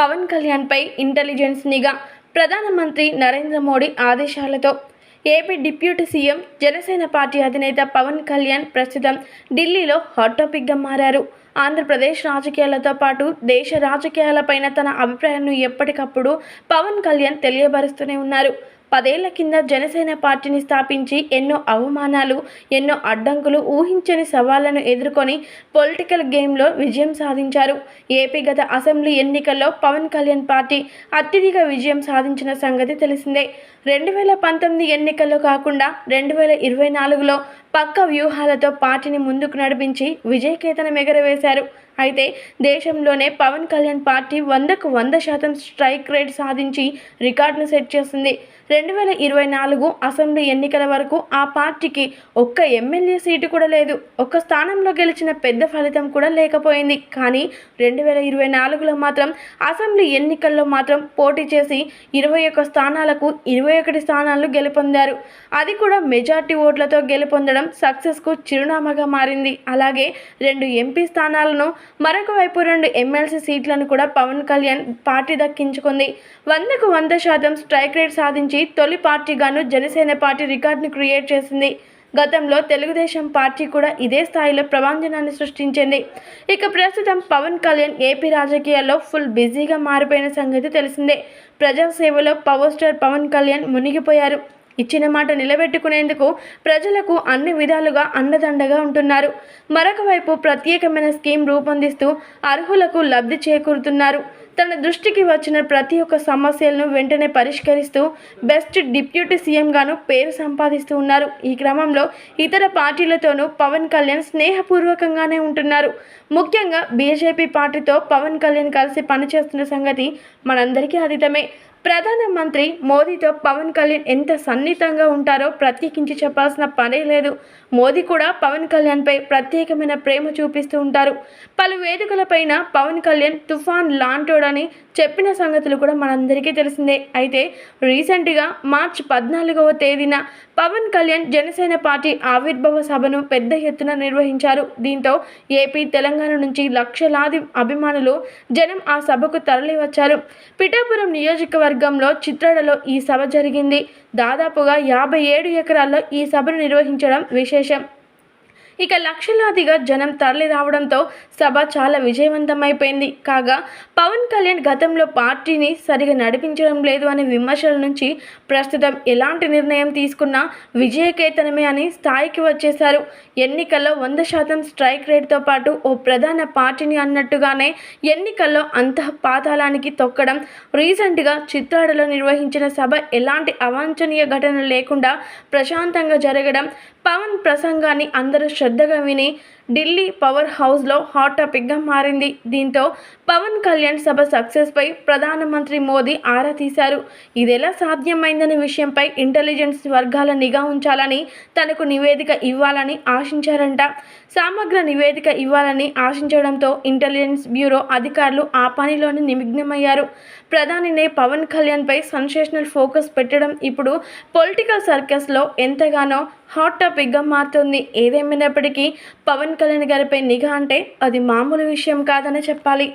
Pawan కళ్యాణ్పై intelligence నిఘా ప్రధానమంత్రి నరేంద్ర మోడీ ఆదేశాలతో. AP deputy CM Janasena party అధినేత పవన్ కళ్యాణ్ ప్రస్తుతం ఢిల్లీలో హాట్ టాపిక్గా మారారు. ఆంధ్రప్రదేశ్ రాజకీయాలతో పాటు దేశ రాజకీయాలపైన తన అభిప్రాయాలను ఎప్పటికప్పుడు పవన్ కళ్యాణ్ తెలియబరుస్తూనే ఉన్నారు. పదేళ్ళ కింద జనసేన పార్టీని స్థాపించి ఎన్నో అవమానాలు ఎన్నో అడ్డంకులు ఊహించని సవాళ్ళను ఎదుర్కొని పొలిటికల్ గేమ్లో విజయం సాధించారు. ఏపీ గత అసెంబ్లీ ఎన్నికల్లో పవన్ కళ్యాణ్ పార్టీ అత్యధిక విజయం సాధించిన సంగతి తెలిసిందే. రెండు వేల పంతొమ్మిది ఎన్నికల్లో కాకుండా రెండు వేల ఇరవై నాలుగులో పక్క వ్యూహాలతో పార్టీని ముందుకు నడిపించి విజయకేతనం ఎగరవేశారు. అయితే దేశంలోనే పవన్ కళ్యాణ్ పార్టీ వందకు వంద శాతం స్ట్రైక్ రేట్ సాధించి రికార్డును సెట్ చేసింది. రెండు వేల ఇరవై నాలుగు అసెంబ్లీ ఎన్నికల వరకు ఆ పార్టీకి ఒక్క ఎమ్మెల్యే సీటు కూడా లేదు. ఒక్క స్థానంలో గెలిచిన పెద్ద ఫలితం కూడా లేకపోయింది. కానీ రెండు వేల ఇరవై నాలుగులో మాత్రం అసెంబ్లీ ఎన్నికల్లో మాత్రం పోటీ చేసి ఇరవై ఒక్క స్థానాలకు ఇరవై ఒకటి స్థానాలు గెలుపొందారు. అది కూడా మెజార్టీ ఓట్లతో గెలుపొందడం సక్సెస్కు చిరునామాగా మారింది. అలాగే రెండు ఎంపీ స్థానాలను మరొక వైపు రెండు ఎమ్మెల్సీ సీట్లను కూడా పవన్ కళ్యాణ్ పార్టీ దక్కించుకుంది. వందకు వంద శాతం స్ట్రైక్ రేట్ సాధించి తొలి పార్టీగాను జనసేన పార్టీ రికార్డును క్రియేట్ చేసింది. గతంలో తెలుగుదేశం పార్టీ కూడా ఇదే స్థాయిలో ప్రభంజనాన్ని సృష్టించింది. ఇక ప్రస్తుతం పవన్ కళ్యాణ్ ఏపీ రాజకీయాల్లో ఫుల్ బిజీగా మారిపోయిన సంగతి తెలిసిందే. ప్రజాసేవలో పవర్ స్టార్ పవన్ కళ్యాణ్ మునిగిపోయారు. ఇచ్చిన మాట నిలబెట్టుకునేందుకు ప్రజలకు అన్ని విధాలుగా అండదండగా ఉంటున్నారు. మరొక వైపు ప్రత్యేకమైన స్కీమ్ రూపొందిస్తూ అర్హులకు లబ్ధి చేకూరుతున్నారు. తన దృష్టికి వచ్చిన ప్రతి ఒక్క సమస్యలను వెంటనే పరిష్కరిస్తూ బెస్ట్ డిప్యూటీ సీఎంగాను పేరు సంపాదిస్తూ ఉన్నారు. ఈ క్రమంలో ఇతర పార్టీలతోనూ పవన్ కళ్యాణ్ స్నేహపూర్వకంగానే ఉంటున్నారు. ముఖ్యంగా బీజేపీ పార్టీతో పవన్ కళ్యాణ్ కలిసి పనిచేస్తున్న సంగతి మనందరికీ అతీతమే. ప్రధానమంత్రి మోదీతో పవన్ కళ్యాణ్ ఎంత సన్నిహితంగా ఉంటారో ప్రత్యేకించి చెప్పాల్సిన పనే లేదు. మోదీ కూడా పవన్ కళ్యాణ్పై ప్రత్యేకమైన ప్రేమ చూపిస్తూ ఉంటారు. పలు వేదికలపైన పవన్ కళ్యాణ్ తుఫాన్ లాంటోడని చెప్పిన సంగతులు కూడా మనందరికీ తెలిసిందే. అయితే రీసెంట్గా మార్చ్ పద్నాలుగవ తేదీన పవన్ కళ్యాణ్ జనసేన పార్టీ ఆవిర్భావ సభను పెద్ద ఎత్తున నిర్వహించారు. దీంతో ఏపీ తెలంగాణ నుంచి లక్షలాది అభిమానులు జనం ఆ సభకు తరలివచ్చారు. పిఠాపురం నియోజకవర్గంలో చిత్రడలో ఈ సభ జరిగింది. దాదాపుగా యాభై ఏడు ఎకరాల్లో ఈ సభను నిర్వహించడం విశేషం. ఇక లక్షలాదిగా జనం తరలి రావడంతో సభ చాలా విజయవంతమైపోయింది. కాగా పవన్ కళ్యాణ్ గతంలో పార్టీని సరిగా నడిపించడం లేదు అనే విమర్శల నుంచి ప్రస్తుతం ఎలాంటి నిర్ణయం తీసుకున్నా విజయకేతనమే అని స్థాయికి వచ్చేశారు. ఎన్నికల్లో వంద శాతం స్ట్రైక్ రేట్తో పాటు ఓ ప్రధాన పార్టీని అన్నట్టుగానే ఎన్నికల్లో అంతః పాతాళానికి తొక్కడం రీసెంట్గా చిత్రాడలో నిర్వహించిన సభ ఎలాంటి అవాంఛనీయ ఘటన లేకుండా ప్రశాంతంగా జరగడం పవన్ ప్రసంగాన్ని అందరూ శ్రద్ధగా విని ఢిల్లీ పవర్ హౌస్లో హాట్ టాపిక్గా మారింది. దీంతో పవన్ కళ్యాణ్ సభ సక్సెస్పై ప్రధానమంత్రి మోదీ ఆరా తీశారు. ఇది ఎలా సాధ్యమైందనే విషయంపై ఇంటెలిజెన్స్ వర్గాల నిఘా ఉంచాలని తనకు నివేదిక ఇవ్వాలని ఆశించారంట. సమగ్ర నివేదిక ఇవ్వాలని ఆశించడంతో ఇంటెలిజెన్స్ బ్యూరో అధికారులు ఆ పనిలోనే నిమగ్నమయ్యారు. ప్రధానినే పవన్ కళ్యాణ్పై సెన్సేషనల్ ఫోకస్ పెట్టడం ఇప్పుడు పొలిటికల్ సర్కస్లో ఎంతగానో హాట్ టాపిక్గా మారుతుంది. ఏదేమైనప్పటికీ పవన్ పవన్ కళ్యాణ్ గారిపై నిఘా అంటే అది మామూలు విషయం కాదనే చెప్పాలి.